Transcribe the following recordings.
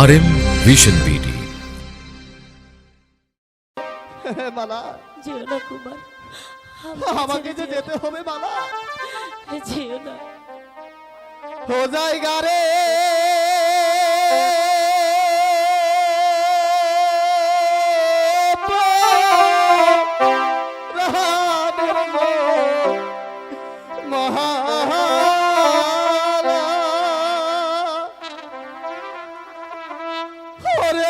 আর M vision BD মালা যেও না কুমার আমাকে যে যেতে হবে মালা যেও না। হো জায়গা রে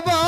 Bye-bye.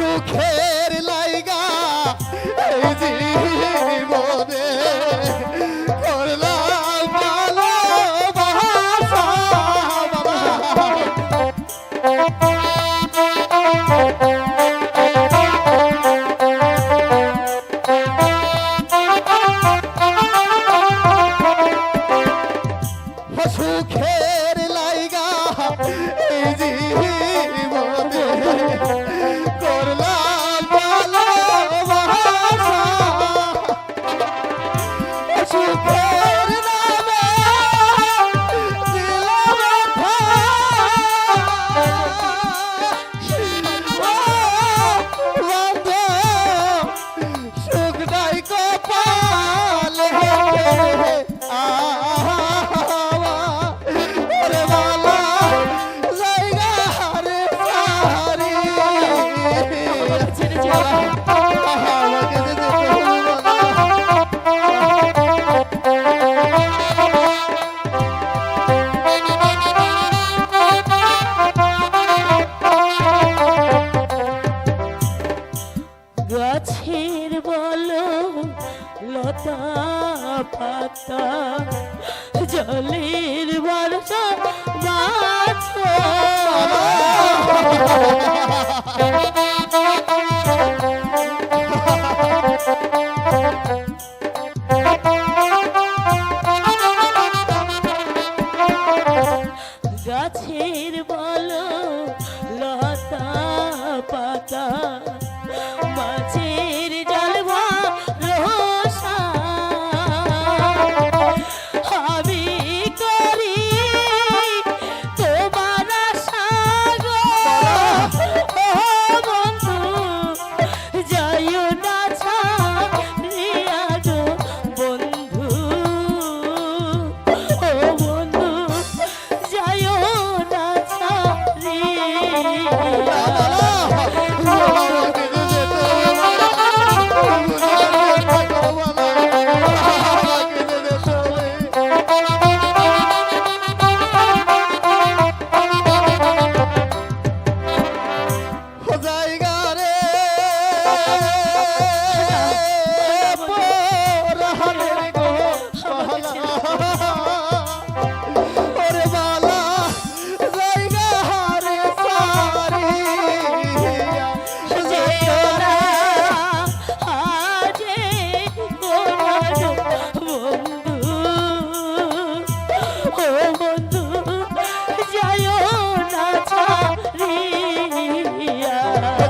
সুখের লাইগা এই জীবনে সুখের লাইগা এই লতা পাতা জলের বর্ষা বাছ গাছের বল পাতা মাঝে oh you.